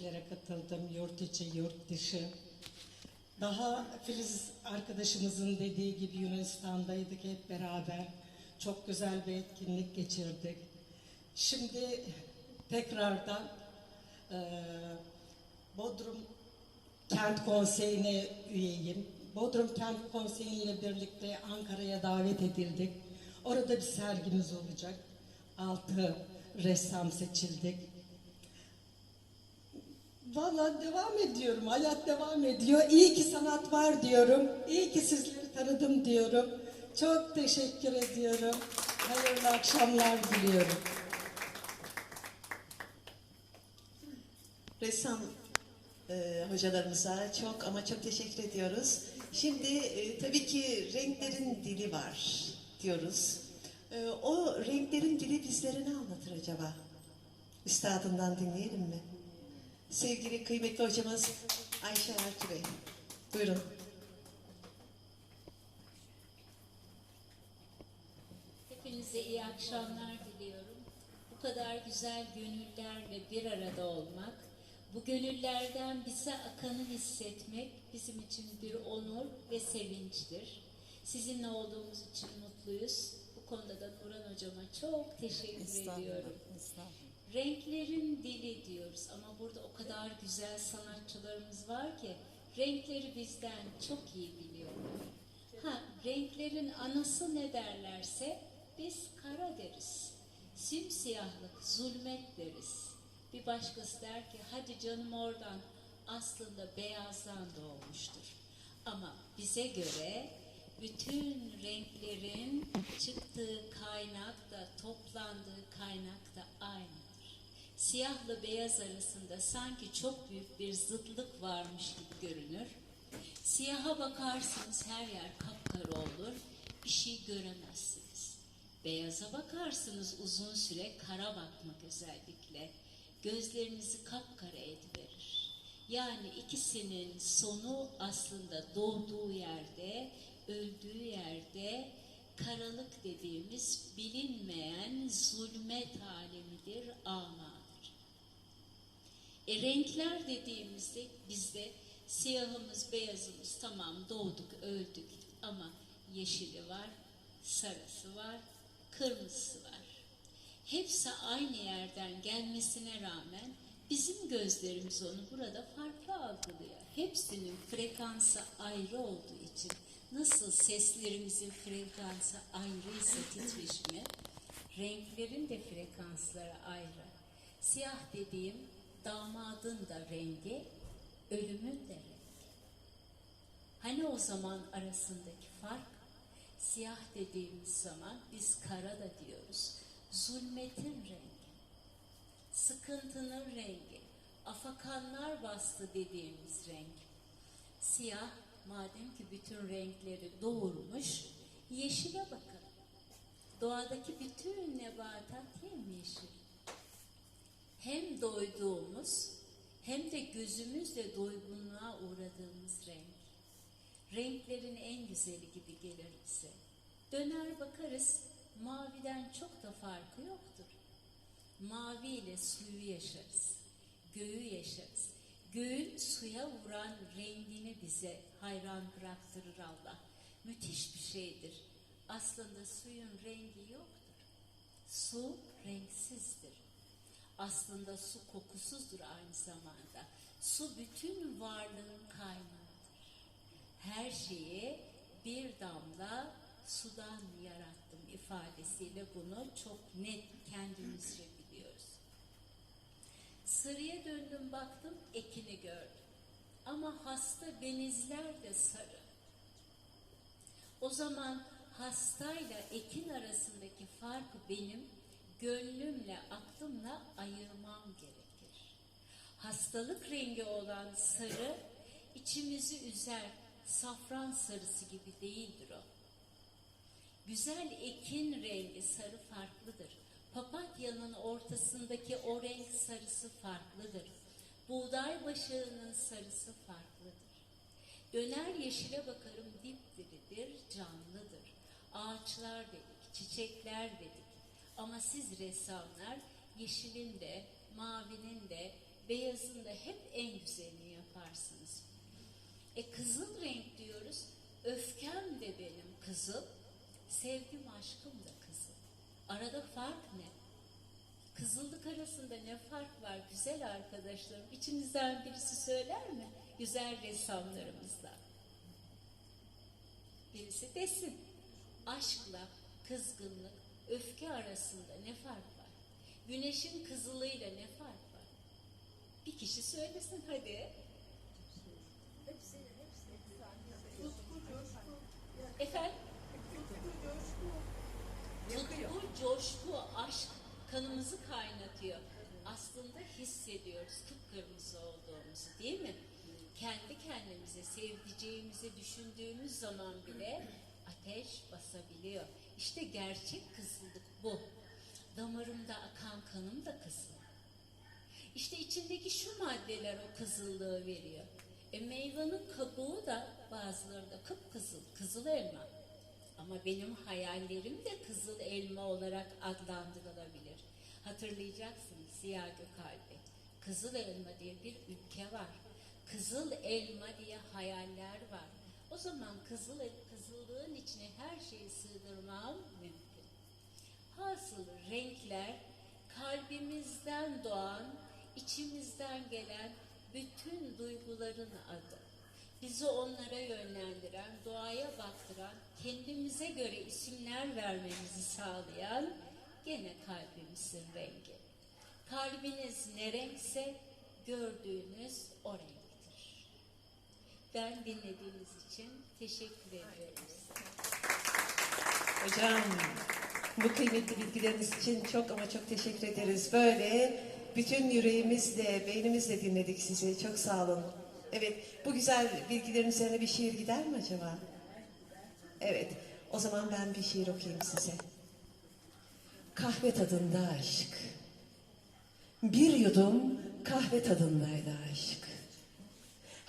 etkinliklere katıldım. Yurt içi, yurt dışı. Daha Filiz arkadaşımızın dediği gibi Yunanistan'daydık hep beraber. Çok güzel bir etkinlik geçirdik. Şimdi tekrardan eee Bodrum Kent Konseyi'ne üyeyim. Bodrum Kent Konseyi ile birlikte Ankara'ya davet edildik. Orada bir sergimiz olacak. Altı ressam seçildik. Valla devam ediyorum. Hayat devam ediyor. İyi ki sanat var diyorum. İyi ki sizleri tanıdım diyorum. Çok teşekkür ediyorum. Hayırlı akşamlar diliyorum. Ressam e, hocalarımıza çok ama çok teşekkür ediyoruz. Şimdi e, tabii ki renklerin dili var diyoruz. E, o renklerin dili bizlere ne anlatır acaba? Üstadından dinleyelim mi? Sevgili kıymetli hocamız Ayşe Ertuğ Bey. Buyurun. Hepinize iyi akşamlar diliyorum. Bu kadar güzel gönüllerle bir arada olmak, bu gönüllerden bize akanı hissetmek bizim için bir onur ve sevinçtir. Sizinle olduğumuz için mutluyuz. Bu konuda da Nurhan Hocama çok teşekkür ediyorum. Renklerin dili diyoruz ama burada o kadar güzel sanatçılarımız var ki renkleri bizden çok iyi biliyorlar. Ha, renklerin anası ne derlerse biz kara deriz. Simsiyahlık, zulmet deriz. Bir başkası der ki hadi canım oradan aslında beyazdan doğmuştur. Ama bize göre bütün renklerin çıktığı kaynak da toplandığı kaynak da aynıdır. Siyahla beyaz arasında sanki çok büyük bir zıtlık varmış gibi görünür. Siyaha bakarsınız her yer kapkara olur, bir şey göremezsiniz. Beyaza bakarsınız uzun süre kara bakmak özellikle. Gözlerinizi kapkara ediverir. Yani ikisinin sonu aslında doğduğu yerde, öldüğü yerde karalık dediğimiz bilinmeyen zulmet alemidir, amadır. E, renkler dediğimizde bizde siyahımız, beyazımız tamam doğduk, öldük ama yeşili var, sarısı var, kırmızısı var. Hepsi aynı yerden gelmesine rağmen bizim gözlerimiz onu burada farklı algılıyor. Hepsinin frekansı ayrı olduğu için nasıl seslerimizin frekansı ayrıysa titreşimi, renklerin de frekansları ayrı. Siyah dediğim damadın da rengi, ölümün de rengi. Hani o zaman arasındaki fark? Siyah dediğimiz zaman biz kara da diyoruz. Zulmetin rengi, sıkıntının rengi, afakanlar bastı dediğimiz renk. Siyah madem ki bütün renkleri doğurmuş, yeşile bakın. Doğadaki bütün nebatat yemyeşil. Hem doyduğumuz hem de gözümüzle doygunluğa uğradığımız renk. Renklerin en güzeli gibi gelir bize. Döner bakarız, maviden çok da farkı yoktur. Mavi ile suyu yaşarız, göğü yaşarız. Göğün suya vuran rengini bize hayran bıraktırır Allah. Müthiş bir şeydir. Aslında suyun rengi yoktur. Su renksizdir. Aslında su kokusuzdur aynı zamanda. Su bütün varlığın kaynağıdır. Her şeyi bir damla sudan yarattım ifadesiyle bunu çok net kendimizce biliyoruz. Sarıya döndüm baktım ekini gördüm. Ama hasta benizler de sarı. O zaman hastayla ekin arasındaki farkı benim gönlümle, aklımla ayırmam gerekir. Hastalık rengi olan sarı içimizi üzer, safran sarısı gibi değildir o. Güzel ekin rengi sarı farklıdır. Papatyanın ortasındaki o renk sarısı farklıdır. Buğday başağının sarısı farklıdır. Döner yeşile bakarım dipdiridir, canlıdır. Ağaçlar dedik, çiçekler dedik. Ama siz ressamlar yeşilin de, mavinin de, beyazın da hep en güzelini yaparsınız. E kızıl renk diyoruz. Öfkem de benim kızıl. Sevgim aşkım da kızıl. Arada fark ne? Kızıllık arasında ne fark var güzel arkadaşlarım? İçinizden birisi söyler mi? Güzel ressamlarımızdan. Birisi desin. Aşkla kızgınlık, öfke arasında ne fark var? Güneşin kızılıyla ne fark var? Bir kişi söylesin hadi. Efendim? Tutku, coşku, aşk kanımızı kaynatıyor. Aslında hissediyoruz kıpkırmızı olduğumuzu değil mi? Kendi kendimize sevdiceğimizi düşündüğümüz zaman bile ateş basabiliyor. İşte gerçek kızıllık bu. Damarımda akan kanım da kızıl. İşte içindeki şu maddeler o kızıllığı veriyor. E meyvanın kabuğu da bazıları da kıpkızıl, kızıl elma. Ama benim hayallerim de kızıl elma olarak adlandırılabilir. Hatırlayacaksınız Ziya Gökalp'i. Kızıl elma diye bir ülke var. Kızıl elma diye hayaller var. O zaman kızıl kızıllığın içine her şeyi sığdırmam mümkün. Hasıl renkler kalbimizden doğan, içimizden gelen bütün duyguların adı. Bizi onlara yönlendiren, doğaya baktıran, kendimize göre isimler vermemizi sağlayan gene kalbimizin rengi. Kalbiniz ne renkse gördüğünüz o renktir. Ben dinlediğiniz için teşekkür size. Hocam bu kıymetli bilgileriniz için çok ama çok teşekkür ederiz. Böyle bütün yüreğimizle, beynimizle dinledik sizi. Çok sağ olun. Evet, bu güzel bilgilerin üzerine bir şiir gider mi acaba? Evet, o zaman ben bir şiir okuyayım size. Kahve tadında aşk. Bir yudum kahve tadındaydı aşk.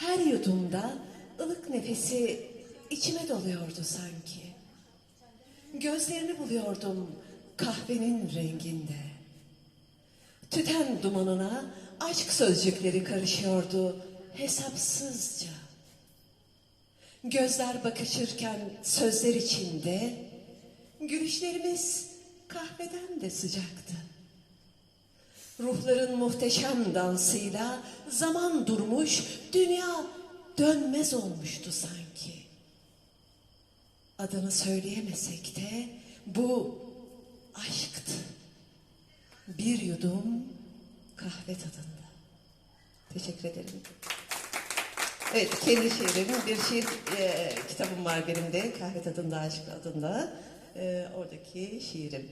Her yudumda ılık nefesi içime doluyordu sanki. Gözlerini buluyordum kahvenin renginde. Tüten dumanına aşk sözcükleri karışıyordu hesapsızca. Gözler bakışırken sözler içinde, gülüşlerimiz kahveden de sıcaktı. Ruhların muhteşem dansıyla zaman durmuş, dünya dönmez olmuştu sanki. Adını söyleyemesek de bu aşktı. Bir yudum kahve tadında. Teşekkür ederim. Evet, kendi şiirim, bir şiir e, kitabım var benim de, Kahve Tadında Aşk adında. E, oradaki şiirim.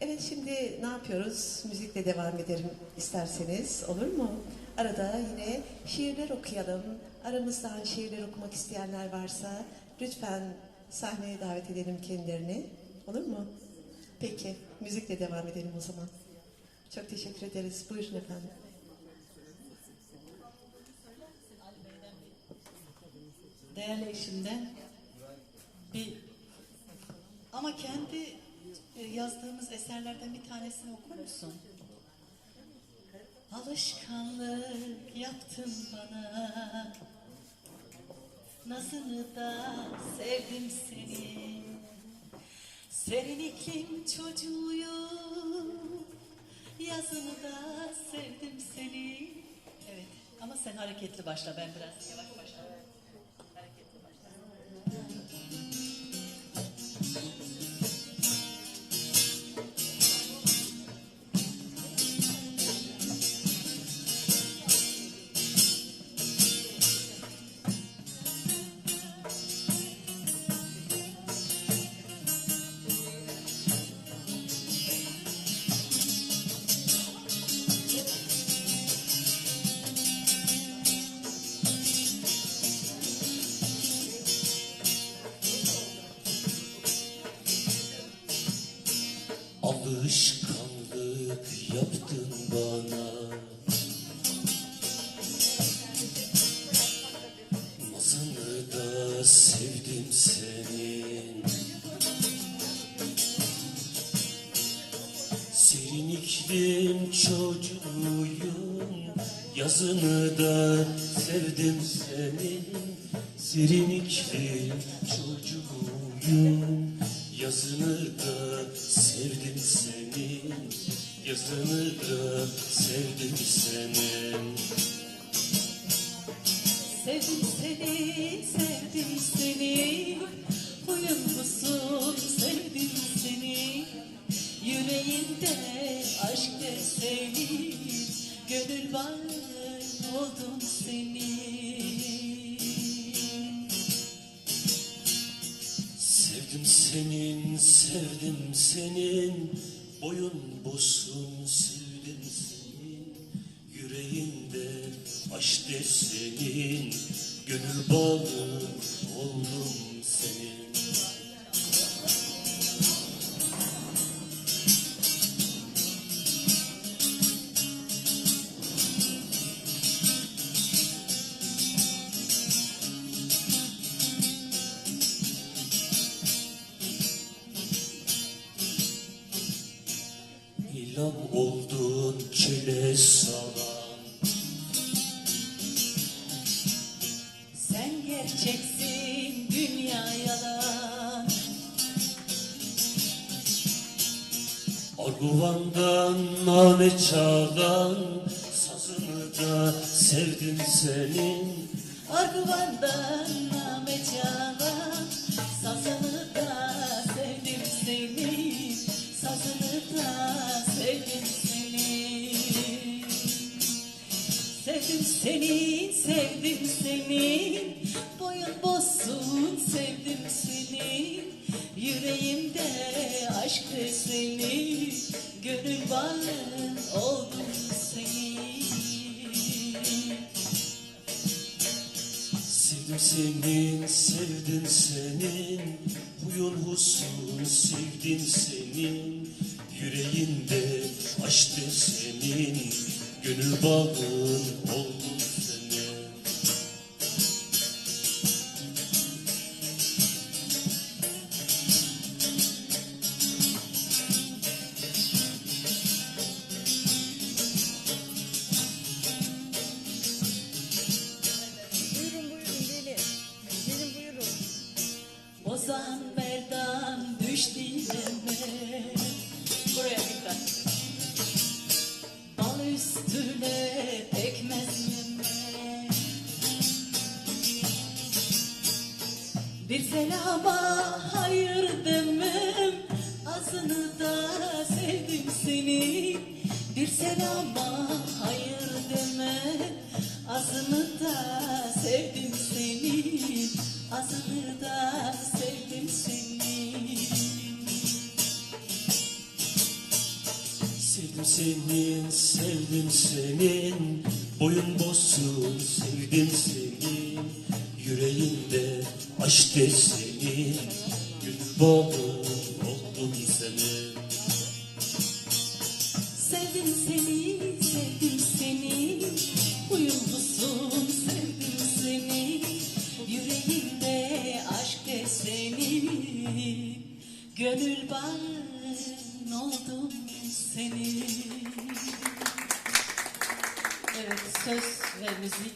Evet, şimdi ne yapıyoruz? Müzikle devam edelim isterseniz, olur mu? Arada yine şiirler okuyalım. Aramızdan şiirler okumak isteyenler varsa lütfen sahneye davet edelim kendilerini. Olur mu? Peki, müzikle devam edelim o zaman. Çok teşekkür ederiz. Buyurun efendim. değerli eşimden bir ama kendi yazdığımız eserlerden bir tanesini okur musun? Alışkanlık yaptın bana Nazını da sevdim seni Serin iklim çocuğuyum Yazını da sevdim seni Evet ama sen hareketli başla ben biraz yavaş başla. Serin iklim çocuğuyum Yazını da sevdim senin. Sirinikli çocuğuyum Yazını da sevdim senin. Yazını da sevdim senin Boyun bosun sevdim senin. Yüreğinde aşk senin Gönül bağı oldum senin çile salan. Sen gerçeksin, dünya yalan. Arguvandan name çalan Sazını da sevdim senin. Arguvandan name çalan Sazını seni, sevdim seni. Boyun bozsun, sevdim seni. Yüreğimde aşk seni. Gönül bağın oldum seni Sevdim senin, sevdim senin. Huyun husun sevdim senin. Yüreğinde de senin. Gönül bağın oldum selama hayır demem Azını da sevdim seni Bir selama hayır demem Azını da sevdim seni Azını da sevdim seni Sevdim senin, sevdim senin senin Gönül bağı oldum senin Sevdim seni, sevdim seni. Uyumlusun, sevdim seni. Yüreğimde aşk de seni. Gönül bağın oldum seni. Evet, söz ve müzik